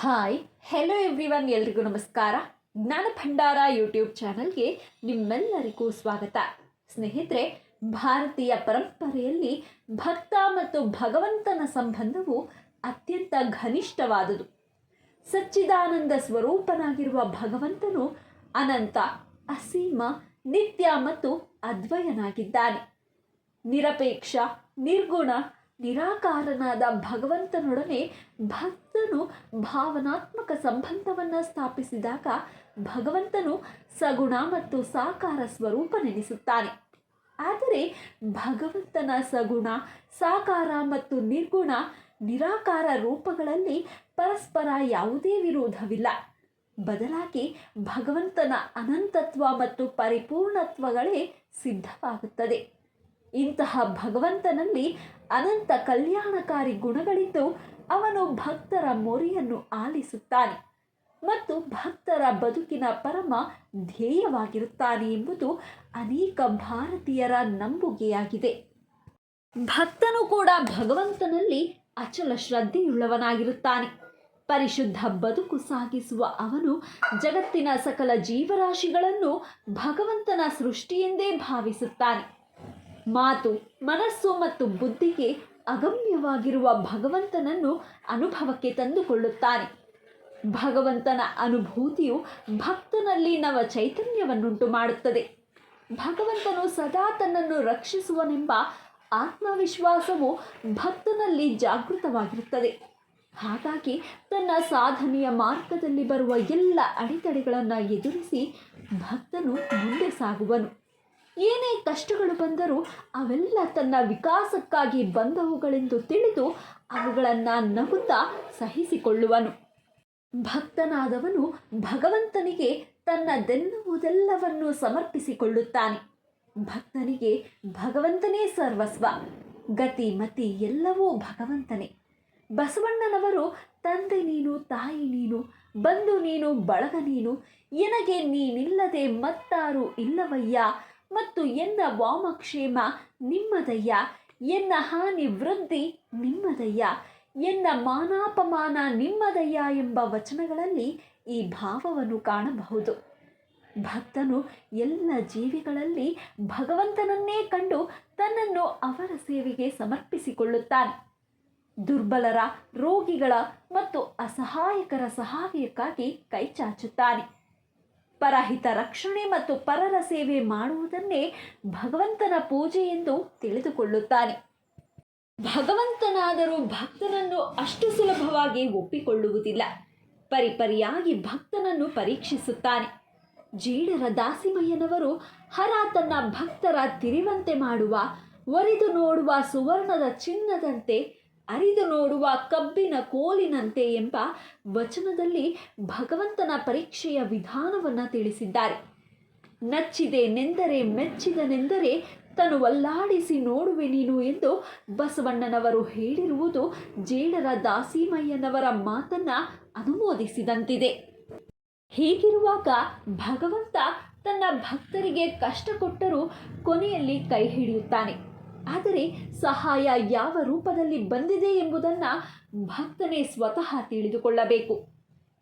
Hi hello everyone ಎಲ್ರಿಗೂ ನಮಸ್ಕಾರ. ಜ್ಞಾನ ಭಂಡಾರ ಯೂಟ್ಯೂಬ್ ಚಾನಲ್ಗೆ ನಿಮ್ಮೆಲ್ಲರಿಗೂ ಸ್ವಾಗತ. ಸ್ನೇಹಿತರೆ, ಭಾರತೀಯ ಪರಂಪರೆಯಲ್ಲಿ ಭಕ್ತ ಮತ್ತು ಭಗವಂತನ ಸಂಬಂಧವು ಅತ್ಯಂತ ಘನಿಷ್ಠವಾದುದು. ಸಚ್ಚಿದಾನಂದ ಸ್ವರೂಪನಾಗಿರುವ ಭಗವಂತನು ಅನಂತ, ಅಸೀಮ, ನಿತ್ಯ ಮತ್ತು ಅದ್ವಯನಾಗಿದ್ದಾನೆ. ನಿರಪೇಕ್ಷ, ನಿರ್ಗುಣ ನಿರಾಕಾರನಾದ ಭಗವಂತನೊಡನೆ ಭಕ್ತನು ಭಾವನಾತ್ಮಕ ಸಂಬಂಧವನ್ನು ಸ್ಥಾಪಿಸಿದಾಗ ಭಗವಂತನು ಸಗುಣ ಮತ್ತು ಸಾಕಾರ ಸ್ವರೂಪನೆನಿಸುತ್ತಾನೆ ಆದರೆ ಭಗವಂತನ ಸಗುಣ, ಸಾಕಾರ ಮತ್ತು ನಿರ್ಗುಣ ನಿರಾಕಾರ ರೂಪಗಳಲ್ಲಿ ಪರಸ್ಪರ ಯಾವುದೇ ವಿರೋಧವಿಲ್ಲ. ಬದಲಾಗಿ ಭಗವಂತನ ಅನಂತತ್ವ ಮತ್ತು ಪರಿಪೂರ್ಣತ್ವಗಳೇ ಸಿದ್ಧವಾಗುತ್ತದೆ. ಇಂತಹ ಭಗವಂತನಲ್ಲಿ ಅನಂತ ಕಲ್ಯಾಣಕಾರಿ ಗುಣಗಳಿದ್ದು ಅವನು ಭಕ್ತರ ಮೊರೆಯನ್ನು ಆಲಿಸುತ್ತಾನೆ ಮತ್ತು ಭಕ್ತರ ಬದುಕಿನ ಪರಮ ಧ್ಯೇಯವಾಗಿರುತ್ತಾನೆ ಎಂಬುದು ಅನೇಕ ಭಾರತೀಯರ ನಂಬುಗೆಯಾಗಿದೆ. ಭಕ್ತನು ಕೂಡ ಭಗವಂತನಲ್ಲಿ ಅಚಲ ಶ್ರದ್ಧೆಯುಳ್ಳವನಾಗಿರುತ್ತಾನೆ. ಪರಿಶುದ್ಧ ಬದುಕು ಸಾಗಿಸುವ ಅವನು ಜಗತ್ತಿನ ಸಕಲ ಜೀವರಾಶಿಗಳನ್ನು ಭಗವಂತನ ಸೃಷ್ಟಿಯೆಂದೇ ಭಾವಿಸುತ್ತಾನೆ. ಮಾತು, ಮನಸ್ಸು ಮತ್ತು ಬುದ್ಧಿಗೆ ಅಗಮ್ಯವಾಗಿರುವ ಭಗವಂತನನ್ನು ಅನುಭವಕ್ಕೆ ತಂದುಕೊಳ್ಳುತ್ತಾನೆ ಭಗವಂತನ ಅನುಭೂತಿಯು ಭಕ್ತನಲ್ಲಿ ನವ ಚೈತನ್ಯವನ್ನುಂಟು ಮಾಡುತ್ತದೆ. ಭಗವಂತನು ಸದಾ ತನ್ನನ್ನು ರಕ್ಷಿಸುವನೆಂಬ ಆತ್ಮವಿಶ್ವಾಸವು ಭಕ್ತನಲ್ಲಿ ಜಾಗೃತವಾಗಿರುತ್ತದೆ. ಹಾಗಾಗಿ ತನ್ನ ಸಾಧನೆಯ ಮಾರ್ಗದಲ್ಲಿ ಬರುವ ಎಲ್ಲ ಅಡೆತಡೆಗಳನ್ನು ಎದುರಿಸಿ ಭಕ್ತನು ಮುಂದೆ ಸಾಗುವನು. ಏನೇ ಕಷ್ಟಗಳು ಬಂದರೂ ಅವೆಲ್ಲ ತನ್ನ ವಿಕಾಸಕ್ಕಾಗಿ ಬಂದವುಗಳೆಂದು ತಿಳಿದು ಅವುಗಳನ್ನು ನಗುತ್ತಾ ಸಹಿಸಿಕೊಳ್ಳುವನು. ಭಕ್ತನಾದವನು ಭಗವಂತನಿಗೆ ತನ್ನ ದೆನ್ನುವುದೆಲ್ಲವನ್ನು ಸಮರ್ಪಿಸಿಕೊಳ್ಳುತ್ತಾನೆ. ಭಕ್ತನಿಗೆ ಭಗವಂತನೇ ಸರ್ವಸ್ವ, ಗತಿ, ಮತಿ ಎಲ್ಲವೂ ಭಗವಂತನೇ. ಬಸವಣ್ಣನವರು, ತಂದೆ ನೀನು, ತಾಯಿ ನೀನು ಬಂದು ನೀನು, ಬಳಗ ನೀನು, ಎನಗೆ ನೀನಿಲ್ಲದೆ ಮತ್ತಾರು ಇಲ್ಲವಯ್ಯ ಮತ್ತು ಎನ್ನ ವಾಮಕ್ಷೇಮ ನಿಮ್ಮದಯ್ಯ, ಎನ್ನ ಹಾನಿ ವೃದ್ಧಿ ನಿಮ್ಮದಯ್ಯ, ಎನ್ನ ಮಾನಾಪಮಾನ ನಿಮ್ಮದಯ್ಯ ಎಂಬ ವಚನಗಳಲ್ಲಿ ಈ ಭಾವವನ್ನು ಕಾಣಬಹುದು. ಭಕ್ತನು ಎಲ್ಲ ಜೀವಿಗಳಲ್ಲಿ ಭಗವಂತನನ್ನೇ ಕಂಡು ತನ್ನನ್ನು ಅವರ ಸೇವೆಗೆ ಸಮರ್ಪಿಸಿಕೊಳ್ಳುತ್ತಾನೆ. ದುರ್ಬಲರ, ರೋಗಿಗಳ ಮತ್ತು ಅಸಹಾಯಕರ ಸಹಾಯಕ್ಕಾಗಿ ಕೈಚಾಚುತ್ತಾನೆ. ಪರಹಿತ ರಕ್ಷಣೆ ಮತ್ತು ಪರರ ಸೇವೆ ಮಾಡುವುದನ್ನೇ ಭಗವಂತನ ಪೂಜೆ ಎಂದು ತಿಳಿದುಕೊಳ್ಳುತ್ತಾನೆ. ಭಗವಂತನಾದರೂ ಭಕ್ತನನ್ನು ಅಷ್ಟು ಸುಲಭವಾಗಿ ಒಪ್ಪಿಕೊಳ್ಳುವುದಿಲ್ಲ. ಪರಿಪರಿಯಾಗಿ ಭಕ್ತನನ್ನು ಪರೀಕ್ಷಿಸುತ್ತಾನೆ. ಜೀಡರ ದಾಸಿಮಯ್ಯನವರು ಹರ ತನ್ನ ಭಕ್ತರ ತಿರಿವಂತೆ ಮಾಡುವ, ಒರಿದು ನೋಡುವ ಸುವರ್ಣದ ಚಿನ್ನದಂತೆ ಅರಿದು ನೋಡುವ ಕಬ್ಬಿನ ಕೋಲಿನಂತೆ ಎಂಬ ವಚನದಲ್ಲಿ ಭಗವಂತನ ಪರೀಕ್ಷೆಯ ವಿಧಾನವನ್ನು ತಿಳಿಸಿದ್ದಾರೆ. ನಚ್ಚಿದೆ ನೆಂದರೆ ಮೆಚ್ಚಿದನೆಂದರೆ ತನು ಒಲ್ಲಾಡಿಸಿ ನೋಡುವೆ ನೀನು ಎಂದು ಬಸವಣ್ಣನವರು ಹೇಳಿರುವುದು ಜೇಡರ ದಾಸಿಮಯ್ಯನವರ ಮಾತನ್ನ ಅನುಮೋದಿಸಿದಂತಿದೆ. ಹೀಗಿರುವಾಗ ಭಗವಂತ ತನ್ನ ಭಕ್ತರಿಗೆ ಕಷ್ಟ ಕೊಟ್ಟರೂ ಕೊನೆಯಲ್ಲಿ ಕೈ ಹಿಡಿಯುತ್ತಾನೆ. ಆದರೆ ಸಹಾಯ ಯಾವ ರೂಪದಲ್ಲಿ ಬಂದಿದೆ ಎಂಬುದನ್ನು ಭಕ್ತನೇ ಸ್ವತಃ ತಿಳಿದುಕೊಳ್ಳಬೇಕು.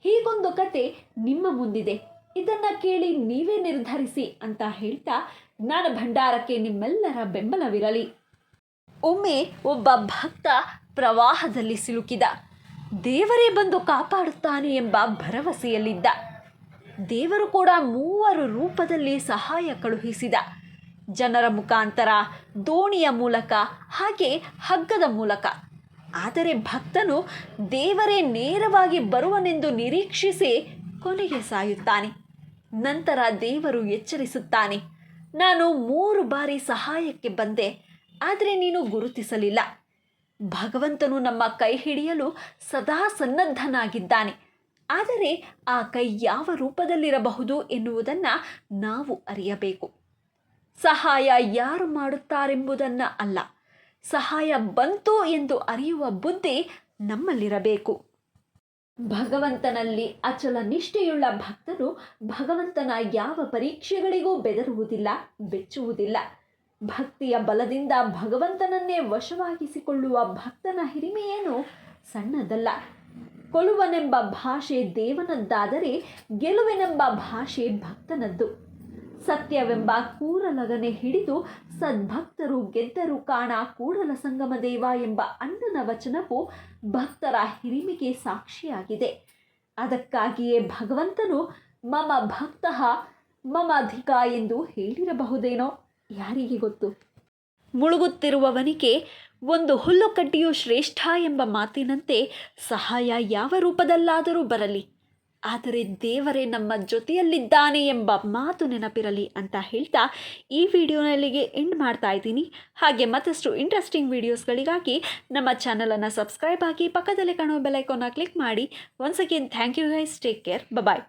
ಹೀಗೊಂದು ಕತೆ ನಿಮ್ಮ ಮುಂದಿದೆ. ಇದನ್ನು ಕೇಳಿ ನೀವೇ ನಿರ್ಧರಿಸಿ ಅಂತ ಹೇಳ್ತಾ ಜ್ಞಾನ ಭಂಡಾರಕ್ಕೆ ನಿಮ್ಮೆಲ್ಲರ ಬೆಂಬಲವಿರಲಿ. ಒಮ್ಮೆ ಒಬ್ಬ ಭಕ್ತ ಪ್ರವಾಹದಲ್ಲಿ ಸಿಲುಕಿದ. ದೇವರೇ ಬಂದು ಕಾಪಾಡುತ್ತಾನೆ ಎಂಬ ಭರವಸೆಯಲ್ಲಿದ್ದ. ದೇವರು ಕೂಡ ಮೂವರು ರೂಪದಲ್ಲಿ ಸಹಾಯ ಕಳುಹಿಸಿದ. ಜನರ ಮುಖಾಂತರ ದೋಣಿಯ ಮೂಲಕ ಹಾಗೆ ಹಗ್ಗದ ಮೂಲಕ. ಆದರೆ ಭಕ್ತನು ದೇವರೇ ನೇರವಾಗಿ ಬರುವನೆಂದು ನಿರೀಕ್ಷಿಸಿ ಕೊನೆಗೆ ಸಾಯುತ್ತಾನೆ. ನಂತರ ದೇವರು ಎಚ್ಚರಿಸುತ್ತಾನೆ, ನಾನು ಮೂರು ಬಾರಿ ಸಹಾಯಕ್ಕೆ ಬಂದೆ, ಆದರೆ ನೀನು ಗುರುತಿಸಲಿಲ್ಲ. ಭಗವಂತನು ನಮ್ಮ ಕೈ ಹಿಡಿಯಲು ಸದಾ ಸನ್ನದ್ಧನಾಗಿದ್ದಾನೆ, ಆದರೆ ಆ ಕೈ ಯಾವ ರೂಪದಲ್ಲಿರಬಹುದು ಎನ್ನುವುದನ್ನು ನಾವು ಅರಿಯಬೇಕು. ಸಹಾಯ ಯಾರು ಮಾಡುತ್ತಾರೆಂಬುದನ್ನು ಅಲ್ಲ. ಸಹಾಯ ಬಂತು ಎಂದು ಅರಿಯುವ ಬುದ್ಧಿ ನಮ್ಮಲ್ಲಿರಬೇಕು. ಭಗವಂತನಲ್ಲಿ ಅಚಲ ನಿಷ್ಠೆಯುಳ್ಳ ಭಕ್ತರು ಭಗವಂತನ ಯಾವ ಪರೀಕ್ಷೆಗಳಿಗೂ ಬೆದರುವುದಿಲ್ಲ, ಬೆಚ್ಚುವುದಿಲ್ಲ. ಭಕ್ತಿಯ ಬಲದಿಂದ ಭಗವಂತನನ್ನೇ ವಶವಾಗಿಸಿಕೊಳ್ಳುವ ಭಕ್ತನ ಹಿರಿಮೆಯೇನು ಸಣ್ಣದಲ್ಲ. ಕೊಲುವನೆಂಬ ಭಾಷೆ ದೇವನದ್ದಾದರೆ ಗೆಲುವೆನೆಂಬ ಭಾಷೆ ಭಕ್ತನದ್ದು. ಸತ್ಯವೆಂಬ ಕೂರಲಗನೆ ಹಿಡಿದು ಸದ್ಭಕ್ತರು ಗೆದ್ದರು ಕಾಣ ಕೂಡಲ ಸಂಗಮ ದೇವ ಎಂಬ ಅಣ್ಣನ ವಚನವು ಭಕ್ತರ ಹಿರಿಮೆಗೆ ಸಾಕ್ಷಿಯಾಗಿದೆ. ಅದಕ್ಕಾಗಿಯೇ ಭಗವಂತನು ಮಮ ಭಕ್ತ ಮಮ ಅಧಿಕ ಎಂದು ಹೇಳಿರಬಹುದೇನೋ? ಯಾರಿಗೆ ಗೊತ್ತು? ಮುಳುಗುತ್ತಿರುವವನಿಗೆ ಒಂದು ಹುಲ್ಲುಕಡ್ಡಿಯು ಶ್ರೇಷ್ಠ ಎಂಬ ಮಾತಿನಂತೆ ಸಹಾಯ ಯಾವ ರೂಪದಲ್ಲಾದರೂ ಬರಲಿ. ಆದರೆ ದೇವರೇ ನಮ್ಮ ಜೊತೆಯಲ್ಲಿದ್ದಾನೆ ಎಂಬ ಮಾತು ನೆನಪಿರಲಿ ಅಂತ ಹೇಳ್ತಾ ಈ ವಿಡಿಯೋನಲ್ಲಿಗೆ ಎಂಡ್ ಮಾಡ್ತಾ ಇದ್ದೀನಿ. ಹಾಗೆ ಮತ್ತಷ್ಟು ಇಂಟ್ರೆಸ್ಟಿಂಗ್ ವಿಡಿಯೋಸ್ಗಳಿಗಾಗಿ ನಮ್ಮ ಚಾನಲನ್ನು ಸಬ್ಸ್ಕ್ರೈಬ್ ಆಗಿ ಪಕ್ಕದಲ್ಲೇ ಕಾಣೋ ಬೆಲೈಕೋನ ಕ್ಲಿಕ್ ಮಾಡಿ. Once again thank you guys take care bye